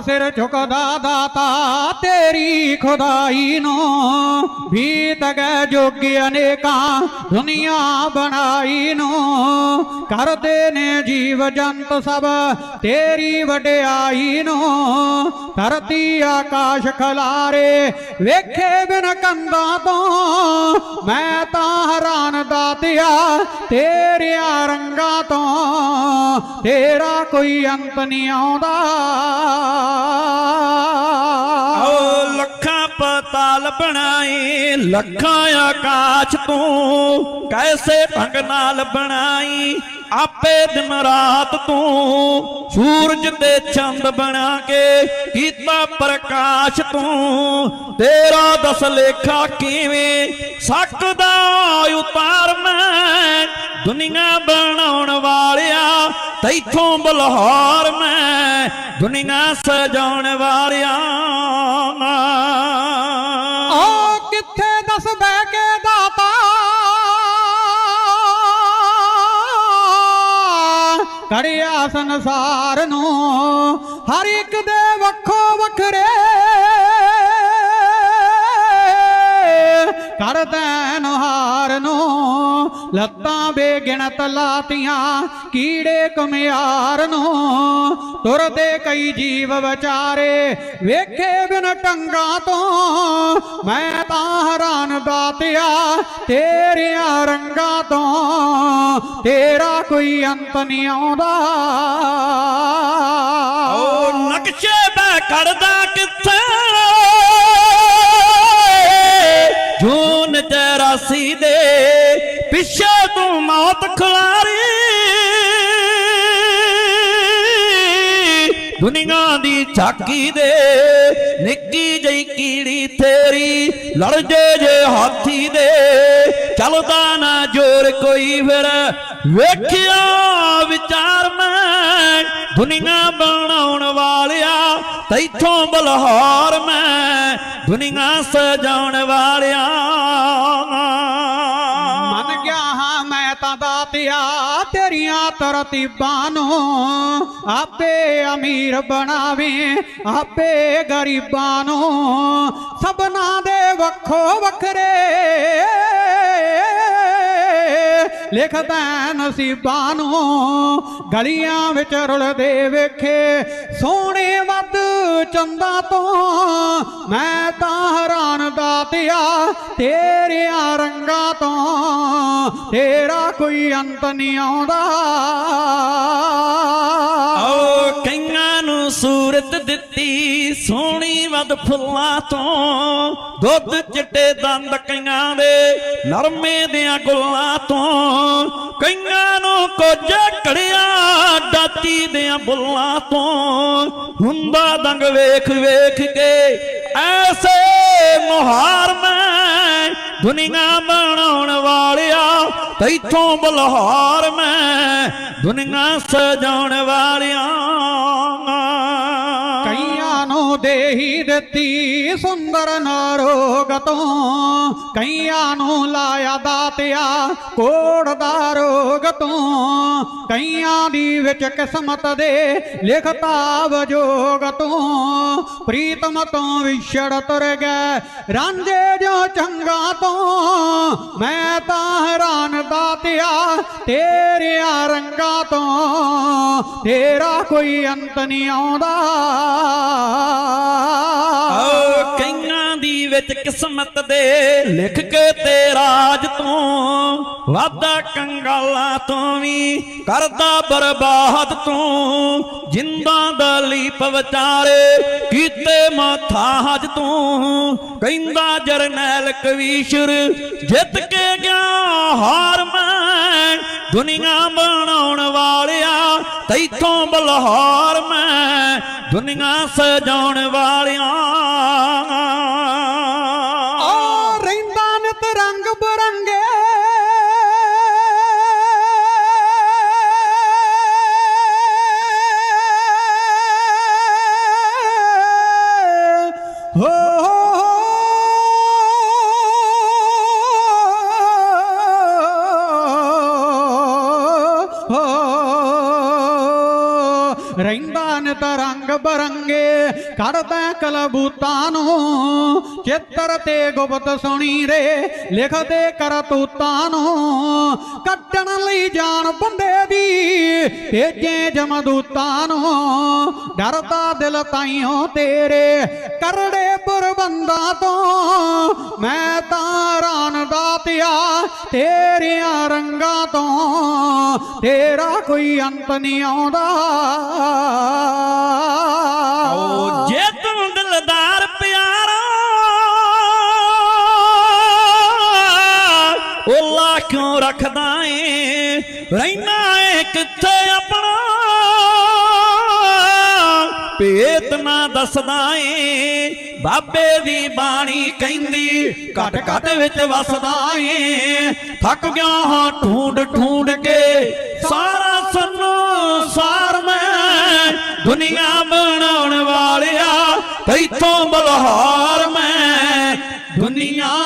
ਸਿਰ ਝੁਕਦਾ ਦਾਤਾ, ਤੇਰੀ ਖੁਦਾਈ ਨੂੰ ਭੀਤ ਗਏ ਜੋਗ ਅਨੇਕਾਂ ਦੁਨੀਆ ਬਣਾਈ ਨੂੰ। ਕਰਦੇ ਨੇ ਜੀਵ ਜੰਤ ਸਭ ਤੇਰੀ ਵਡਿਆਈ ਨੂੰ। ਧਰਤੀ ਆਕਾਸ਼ ਖਲਾਰੇ ਵੇਖੇ ਬਿਨ ਕੰਦਾਂ ਤੋਂ। ਮੈਂ ਤਾਂ ਹੈਰਾਨ ਦਾਤਿਆ ਤੇਰਿਆਂ ਰੰਗਾਂ ਤੇਰਾ ਕੋਈ ਅੰਤ ਨਹੀਂ ਆਉਂਦਾ। ਓ ਲੱਖਾਂ ਪਤਾਲ ਬਣਾਈ, ਲੱਖਾਂ ਆਕਾਸ਼ ਤੂੰ ਕੈਸੇ ਢੰਗ ਨਾਲ ਬਣਾਈ, ਆਪੇ ਦਿਨ ਰਾਤ ਤੂੰ ਸੂਰਜ ਤੇ ਚੰਦ ਬਣਾ ਕੇ ਕੀਤਾ ਪ੍ਰਕਾਸ਼ ਤੂੰ। ਤੇਰਾ ਦਸ ਲੇਖਾ ਕਿਵੇਂ ਸਕਦਾ ਉਤਾਰ ਮੈਂ ਦੁਨੀਆ ਬਣਾਉਣ ਵਾਲਿਆ, ਤੈਥੋਂ ਬਲਹੌਰ ਮੈਂ, ਦੁਨੀਆ ਸਜਾਉਣ ਵਾਲਿਆ ਓ ਕਿੱਥੇ ਦੱਸ ਕੇ ਦਾਤਾ? ਕਰਿਆ ਸੰਸਾਰ ਨੂੰ ਹਰ ਇੱਕ ਦੇ ਵੱਖੋ ਵੱਖਰੇ। ਕਰਦਾ ਨਹਾਰ ਲੱਤਾਂ ਬੇਗਿਣਤ ਲਾਤੀਆਂ, ਕੀੜੇ ਕੁਮਿਆਰ ਨੂੰ। ਤੁਰਦੇ ਕਈ ਜੀਵ ਵਿਚਾਰੇ, ਵੇਖੇ ਬਿਨ ਟੰਗਾ ਤੋਂ। ਮੈਂ ਤਾਂ ਹੈਰਾਨ ਦਾਤਿਆ, ਤੇਰੀਆਂ ਰੰਗਾਂ ਤੋਂ। ਤੇਰਾ ਕੋਈ ਅੰਤ ਨਹੀਂ ਆਉਂਦਾ। ਓ ਨਕਸ਼ੇ ਮੈਂ ਕੱਢਦਾ ਕਿੱਥੇ? ਤੂੰ ਮੌਤ ਦੁਨੀਆ ਦੀ ਝਾਕੀ ਦੇ ਨਿੱਕੀ ਜਈ ਕੀੜੀ ਤੇਰੀ ਲੜ ਜੇ ਜੇ ਹਾਥੀ ਦੇ। ਚੱਲਦਾ ਨਾ ਜੋਰ ਕੋਈ ਫਿਰ, ਵੇਖਿਆ ਵਿਚਾਰ ਮੈਂ। ਦੁਨੀਆ ਬਣਾਉਣ ਵਾਲਿਆ, ਤੈਥੋਂ ਬਲਹਾਰ ਮੈਂ। ਦੁਨੀਆ ਸਜਾਉਣ ਵਾਲਿਆ। ਤੇਰੀਆਂ ਤਰਤੀਬਾਂ ਨੂੰ ਆਪੇ ਅਮੀਰ ਬਣਾਵੇ, ਆਪੇ ਗਰੀਬਾਂ ਨੂੰ ਸਭਨਾ ਦੇ ਵੱਖੋ ਵੱਖਰੇ। ਲਿਖਦਾ ਨਸੀਬਾਂ ਨੂੰ ਗਲੀਆਂ ਵਿੱਚ ਰੁਲਦੇ ਵੇਖੇ, ਸੋਹਣੇ ਵੱਧ ਚੰਦਾ ਤੋਂ ਮੈਂ ਤਾਂ ਹੈਰਾਨ ਦਾਤਿਆ ਤੇਰਿਆਂ ਰੰਗਾਂ ਤੋਂ ਤੇਰਾ ਕੋਈ ਅੰਤ ਨਹੀਂ ਆਉਂਦਾ। ਆਓ ਕਈਆਂ ਨੂੰ ਸੂਰਤ ਦਿੱਤੀ ਸੋਹਣੀ ਵੱਧ ਫੁੱਲਾਂ ਤੋਂ। ਦੁੱਧ ਚਿੱਟੇ ਦੰਦ ਕਈਆਂ ਦੇ ਨਰਮੇ ਦੀਆਂ ਗੁੱਲਾਂ ਤੋਂ। ਕਈਆਂ ਨੂੰ ਕੁਝ ਕੜਿਆ ਦਾਤੀ ਦਿਆਂ ਬੁੱਲਾਂ ਤੋਂ। ਹੁੰਦਾ ਦੰਗ ਵੇਖ ਵੇਖ ਕੇ ਐਸੇ ਮੁਹਾਰ ਮੈਂ ਦੁਨੀਆ ਬਣਾਉਣ ਵਾਲਿਆ ਤੈਥੋਂ ਬਲਹਾਰ ਮੈਂ। ਦੁਨੀਆ ਸਜਾਉਣ ਵਾਲਿਆ ਦੇਹੀ ਦਿੱਤੀ ਸੁੰਦਰ ਨਰੋਗ ਤੋਂ ਕਈਆਂ ਨੂੰ ਲਾਇਆ ਦਾਤਿਆ ਕੋੜ ਦਾ ਰੋਗ ਤੋਂ ਕਈਆਂ ਦੀ ਵਿੱਚ ਕਿਸਮਤ ਦੇ ਲਿਖਤਾ ਵਜੋਗ ਤੋਂ ਪ੍ਰੀਤਮ ਤੋਂ ਵਿਛੜ ਤੁਰ ਗਏ ਰਾਂਝੇ ਜੋ ਚੰਗਾ ਤੋਂ ਮੈਂ ਤਾਂ ਹੈਰਾਨ ਦਾਤਿਆ ਤੇਰਿਆਂ ਰੰਗਾਂ ਤੋਂ ਤੇਰਾ ਕੋਈ ਕਿਸਮਤ ਦੇ ਲਿਖ ਕੇ ਤੇ ਰਾਜ ਤੂੰ ਵਾਦਾ ਕੰਗਾਲਾਂ ਤੋਂ ਵੀ ਕਰਦਾ ਬਰਬਾਦ ਤੂੰ। ਜਿੰਦਾ ਦਾ ਲੀਪ ਵਿਚਾਰੇ ਕੀਤੇ ਮਾਥਾ ਹਜ ਤੋਂ, ਕਹਿੰਦਾ ਜਰਨੈਲ ਕਵੀਸ਼ਰ, ਜਿੱਤ ਕੇ ਗਿਆ ਹਾਰ ਮੈਂ। ਦੁਨੀਆ ਬਣਾਉਣ ਵਾਲਿਆ, ਤੈਥੋਂ ਬਲਹਾਰ ਮੈਂ। ਦੁਨੀਆ ਸਜਾਉਣ ਵਾਲਿਆਂ ਰਹਿੰਦਾ ਨਿਤ ਰੰਗ ਬਰੰਗੇ ਕੱਢਦਾ ਕਲਬੂਤਾਂ ਨੂੰ ਚਿੱਤਰ ਤੇ ਗੁਪਤ ਸੁਣੀ ਰੇ, ਲਿਖਦੇ ਕਰਤੂਤਾਂ ਨੂੰ ਕੱਢਣ ਲਈ ਜਾਣ ਬੰਦੇ ਦੀ ਭੇਜੇ ਜਮਦੂਤਾਂ ਨੂੰ ਡਰਦਾ ਦਿਲ ਤਾਈਓ ਤੇਰੇ, ਕਰੜੇ ਪੁਰਬੰਦਾ ਤੋਂ। ਮੈਂ ਤਾਂ ਰਾਨ ਤੇਰੀਆਂ ਰੰਗਾਂ ਤੋਂ ਤੇਰਾ ਕੋਈ ਅੰਤ ਨਹੀਂ ਆਉਂਦਾ। ਓ ਜੇ ਤੂੰ ਦਿਲਦਾਰ ਪਿਆਰਾ ਉਹਲਾ ਕਿਉਂ ਰੱਖਦਾ ਏ, ਰਹਿਣਾ ਏ ਕਿੱਥੇ ਭੇਤ ਨਾ ਦੱਸਦਾ ਏ। ਬਾਬੇ ਦੀ ਬਾਣੀ ਕਹਿੰਦੀ, ਘਟ ਘਟ ਵਿੱਚ ਵਸਦਾ ਏ। ਥੱਕ ਗਿਆ ਹਾਂ ਢੂੰਡ ਢੂੰਡ ਕੇ, ਸਾਰਾ ਸੰਸਾਰ ਮੈਂ ਦੁਨੀਆ ਬਣਾਉਣ ਵਾਲਿਆ। ਤੈਥੋਂ ਬਲਹਾਰ